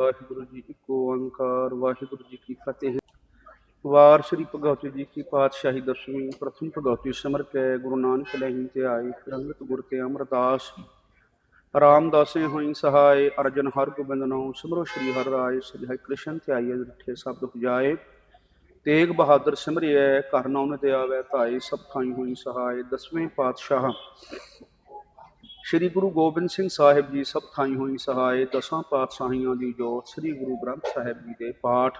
ਵਾਹਿਗੁਰੂ ਜੀ ਇੱਕੋ ਓੰਕਾਰ, ਵਾਹਿਗੁਰੂ ਜੀ ਕੀ ਫਤਿਹ। ਵਾਰ ਸ੍ਰੀ ਭਗਵਤੀ ਜੀ ਕੀ ਪਾਤਸ਼ਾਹੀ ਦਸਵੀਂ, ਪ੍ਰਥਮ ਭਗਵਤੀ ਸਿਮਰ ਕੇ ਗੁਰੂ ਨਾਨਕ ਲੈਹੀਂ ਤੇ ਆਏ ਰੰਗਤ ਗੁਰ ਤੇ ਅਮਰਦਾਸ। ਰਾਮਦਾਸੇ ਹੋਈ ਸਹਾਇ, ਅਰਜਨ ਹਰ ਗੋਬਿੰਦ ਨਾਮ ਸਿਮਰੋ ਸ੍ਰੀ ਹਰਿ ਰਾਏ, ਸ੍ਰੀ ਹਰਿ ਕ੍ਰਿਸ਼ਨ ਤੇ ਆਈਏ ਰਿਠੇ ਸ਼ਬਦ ਪੁਜਾਏ ਤੇਗ ਬਹਾਦਰ ਸਿਮਰਿਐ, ਘਰ ਨਾਮ ਤੇ ਆਵੇ ਧਾਈ ਸਭ ਖਾਈ ਹੋਈ ਸਹਾਇ, ਦਸਵੇਂ ਪਾਤਸ਼ਾਹ। ਸ੍ਰੀ ਗੁਰੂ ਗੋਬਿੰਦ ਸਿੰਘ ਸਾਹਿਬ ਜੀ ਸਭ ਥਾਈ ਹੋਈ ਸਹਾਏ ਦਸਾਂ ਪਾਤਸ਼ਾਹੀਆਂ ਦੀ ਜੋਤ, ਸ੍ਰੀ ਗੁਰੂ ਗ੍ਰੰਥ ਸਾਹਿਬ ਜੀ ਦੇ ਪਾਠ।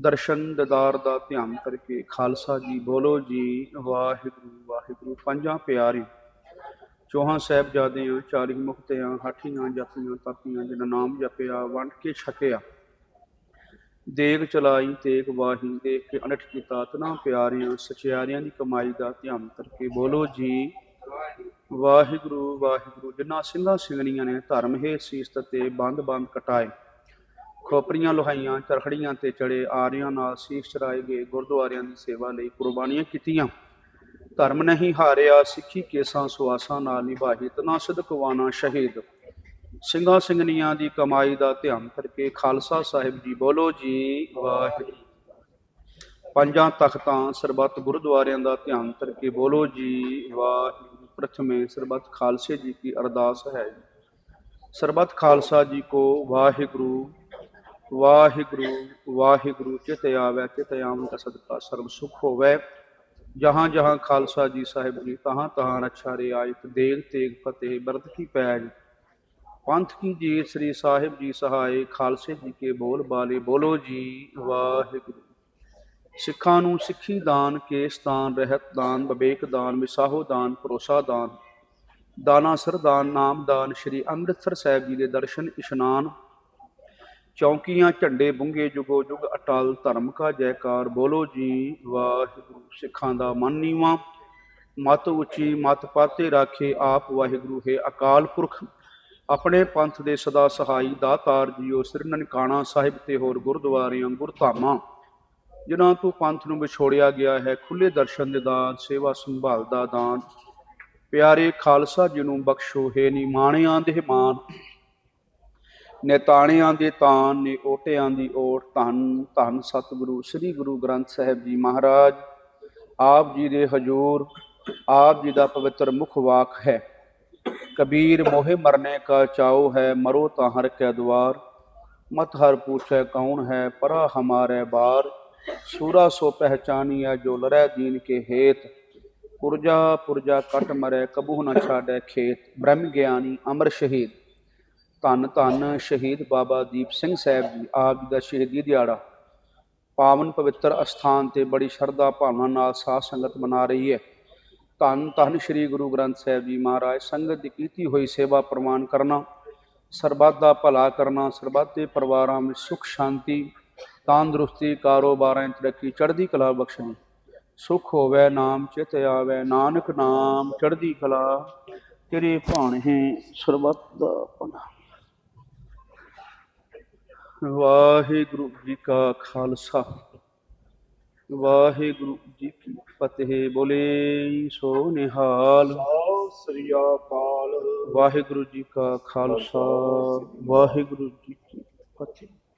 ਦਰਸ਼ਨ ਦਦਾਰ ਦਾ ਧਿਆਨ ਕਰਕੇ ਖਾਲਸਾ ਜੀ ਬੋਲੋ ਜੀ, ਵਾਹਿਗੁਰੂ ਵਾਹਿਗੁਰੂ, ਪੰਜਾਂ ਪਿਆਰੇ ਚੌਹਾਂ ਸਾਹਿਬਜ਼ਾਦਿਆਂ, ਚਾਲੀ ਮੁਕਤਿਆਂ, ਹਾਠੀਆਂ ਜਪੀਆਂ ਤਪੀਆਂ ਜਿਨ ਨਾਮ ਜਪਿਆ, ਵੰਡ ਕੇ ਛਕਿਆ। ਦੇਗ ਚਲਾਈ, ਤੇਗ ਵਾਹੀ, ਦੇਖ ਕੇ ਅਨਠ ਕੀਤਾ। ਤਨਾ ਪਿਆਰਿਆਂ, ਸਚਿਆਰਿਆਂ ਦੀ ਕਮਾਈ ਦਾ ਧਿਆਨ ਕਰਕੇ ਬੋਲੋ ਜੀ। ਵਾਹਿਗੁਰੂ ਵਾਹਿਗੁਰੂ, ਜਿਨ੍ਹਾਂ ਸਿੰਘਾਂ ਸਿੰਘਣੀਆਂ ਨੇ ਧਰਮ ਹੈ ਸੀਸ ਤੇ ਬੰਦ ਬੰਦ ਕਟਾਏ। ਖੋਪਰੀਆਂ ਲੋਹਾਈਆਂ, ਚਰਖੜੀਆਂ ਤੇ ਚੜੇ ਆਰਿਆਂ ਨਾਲ ਸੀਸ ਚਰਾਏ ਗਏ ਗੁਰਦੁਆਰਿਆਂ ਦੀ ਸੇਵਾ ਲਈ ਕੁਰਬਾਨੀਆਂ ਕੀਤੀਆਂ। ਧਰਮ ਨਹੀਂ ਹਾਰਿਆ, ਸਿੱਖੀ ਕੇਸਾਂ ਸੁਆਸਾਂ ਨਾਲ ਨਿਭਾਹੀ ਤਨਾ ਸਦਕਵਾਨਾ ਸ਼ਹੀਦ। ਸਿੰਘਾਂ ਸਿੰਘਣੀਆਂ ਦੀ ਕਮਾਈ ਦਾ ਧਿਆਨ ਕਰਕੇ ਖਾਲਸਾ ਸਾਹਿਬ ਜੀ ਬੋਲੋ ਜੀ, ਵਾਹਿਗੁਰੂ। ਪੰਜਾਂ ਤਖਤਾਂ ਸਰਬੱਤ ਗੁਰਦੁਆਰਿਆਂ ਦਾ ਧਿਆਨ ਕਰਕੇ ਬੋਲੋ ਜੀ, ਵਾਹਿਗੁਰੂ। ਪ੍ਰਥਮੇ ਸਰਬੱਤ ਖਾਲਸੇ ਜੀ ਕੀ ਅਰਦਾਸ ਹੈ। ਸਰਬੱਤ ਖਾਲਸਾ ਜੀ ਕੋ ਵਾਹਿਗੁਰੂ ਵਾਹਿਗੁਰੂ ਵਾਹਿਗੁਰੂ, ਚਿਤ ਆਵੈ, ਚਿਤ ਆਵਨ ਕਾ ਸਦਕਾ ਸਰਬ ਸੁਖ ਹੋਵੇ। ਜਹਾਂ ਜਹਾਂ ਖਾਲਸਾ ਜੀ ਸਾਹਿਬ ਜੀ ਤਹਾਂ ਤਹਾਂ ਰਛਾ ਰਿਆਇਤ ਦੇਗ ਤੇਗ ਫਤਿਹ, ਬਰਤ ਕੀ ਪੈਜ ਪੰਥ ਕੀ ਜੀ ਸ੍ਰੀ ਸਾਹਿਬ ਜੀ ਸਹਾਇ ਖਾਲਸੇ ਜੀ ਕੇ ਬੋਲ ਬਾਲੇ ਬੋਲੋ ਜੀ, ਵਾਹਿਗੁਰੂ। ਸਿੱਖਾਂ ਨੂੰ ਸਿੱਖੀ ਦਾਨ ਕੇਸ ਦਾਨ ਰਹਿਤ ਦਾਨ ਵਿਵੇਕ ਦਾਨ ਵਿਸਾਹੋ ਦਾਨ, ਭਰੋਸਾ ਦਾਨ। ਦਾਨਾ ਸਰਦਾਨ ਨਾਮ ਦਾਨ, ਸ੍ਰੀ ਅੰਮ੍ਰਿਤਸਰ ਸਾਹਿਬ ਜੀ ਦੇ ਦਰਸ਼ਨ, ਇਸ਼ਨਾਨ। ਚੌਂਕੀਆਂ, ਝੰਡੇ, ਬੁੰਗੇ, ਜੁਗੋ ਜੁਗ, ਅਟਲ, ਧਰਮ ਕਾ ਜੈਕਾਰ, ਬੋਲੋ ਜੀ, ਵਾਹਿਗੁਰੂ। ਸਿੱਖਾਂ ਦਾ ਮਨ ਨੀਵਾ, ਮਤ ਉੱਚੀ, ਮਤ ਪਾਤੇ ਰਾਖੇ ਆਪ, ਵਾਹਿਗੁਰੂ, ਹੈ ਅਕਾਲ ਪੁਰਖ। ਆਪਣੇ ਪੰਥ ਦੇ ਸਦਾ ਸਹਾਈ ਦਾਤਾਰ ਜੀਓ, ਸ੍ਰੀ ਨਨਕਾਣਾ ਸਾਹਿਬ ਤੇ ਹੋਰ ਗੁਰਦੁਆਰਿਆਂ ਗੁਰਧਾਮਾਂ ਜਿਨ੍ਹਾਂ ਤੋਂ ਪੰਥ ਨੂੰ ਵਿਛੋੜਿਆ ਗਿਆ ਹੈ ਖੁੱਲੇ ਦਰਸ਼ਨ ਦੇ ਦਾਨ, ਸੇਵਾ ਸੰਭਾਲ ਦਾ ਦਾਨ। ਪਿਆਰੇ ਖਾਲਸਾ ਜੀ ਨੂੰ ਬਖਸ਼ੋ, ਹੈ ਨਿਮਾਣਿਆਂ ਦੇ ਮਾਨ ਨੇਤਾਣਿਆਂ ਦੇ ਤਾਨ ਨੇ ਓਟਿਆਂ ਦੀ ਓਟ। ਧੰਨ ਧੰਨ ਸਤਿਗੁਰੂ, ਸ੍ਰੀ ਗੁਰੂ ਗ੍ਰੰਥ ਸਾਹਿਬ ਜੀ ਮਹਾਰਾਜ। ਆਪ ਜੀ ਦੇ ਹਜ਼ੂਰ, ਆਪ ਜੀ ਦਾ ਪਵਿੱਤਰ ਮੁਖ ਵਾਕ ਹੈ। ਕਬੀਰ ਮੋਹਿ ਮਰਨੇ ਕਾ ਚਾਉ ਹੈ, ਮਰੋ ਤਾਂ ਹਰ ਕੈ ਦਵਾਰ ਮਤ ਹਰ ਪੁੱਛੈ ਕੌਣ ਹੈ, ਪਰਾ ਹਮਾਰੇ ਬਾਰ। सूरा सो पहचानिया जो लड़ै दीन के हेत पुरजा पुरजा कट मरै कबू न छाड़ै खेत ब्रह्म ज्ञानी अमर शहीद ਧੰਨ ਧੰਨ ਸ਼ਹੀਦ ਬਾਬਾ ਦੀਪ ਸਿੰਘ ਸਾਹਿਬ ਜੀ ਆਪ ਜੀ ਦਾ ਸ਼ਹੀਦੀ ਦਿਹਾੜਾ ਪਾਵਨ ਪਵਿੱਤਰ ਅਸਥਾਨ ਤੇ ਬੜੀ ਸ਼ਰਧਾ ਭਾਵਨਾ ਨਾਲ ਸਾਧ ਸੰਗਤ ਮਨਾ ਰਹੀ ਹੈ ਧੰਨ ਧੰਨ ਸ੍ਰੀ ਗੁਰੂ ਗ੍ਰੰਥ ਸਾਹਿਬ ਜੀ ਮਹਾਰਾਜ ਸੰਗਤ ਦੀ ਕੀਤੀ ਹੋਈ ਸੇਵਾ ਪ੍ਰਮਾਨ ਕਰਨਾ ਸਰਬੱਤ ਦਾ ਭਲਾ ਕਰਨਾ ਸਰਬੱਤ ਦੇ ਪਰਿਵਾਰਾਂ ਵਿੱਚ ਸੁਖ ਸ਼ਾਂਤੀ ਤੰਦਰੁਸਤੀ ਕਾਰੋਬਾਰਾਂ ਤਰੱਕੀ ਚੜ੍ਹਦੀ ਕਲਾ ਬਖਸ਼ਣੀ। ਸੁਖ ਹੋਵੇ ਨਾਮ ਚਿਤ ਆਵੇ, ਨਾਨਕ ਨਾਮ ਚੜ੍ਹਦੀ ਕਲਾ। ਤੇਰੇ ਭਾਣੇ ਸਰਬੱਤ ਦਾ ਭਲਾ ਵਾਹਿਗੁਰੂ ਜੀ ਕਾ ਖਾਲਸਾ। ਵਾਹਿਗੁਰੂ ਜੀ ਕੀ ਫਤਿਹ, ਬੋਲੇ ਸੋ ਨਿਹਾਲ। ਸਤਿ ਸ੍ਰੀ ਅਕਾਲ ਵਾਹਿਗੁਰੂ ਜੀ ਕਾ ਖਾਲਸਾ, ਵਾਹਿਗੁਰੂ ਜੀ ਕੀ ਫਤਿਹ।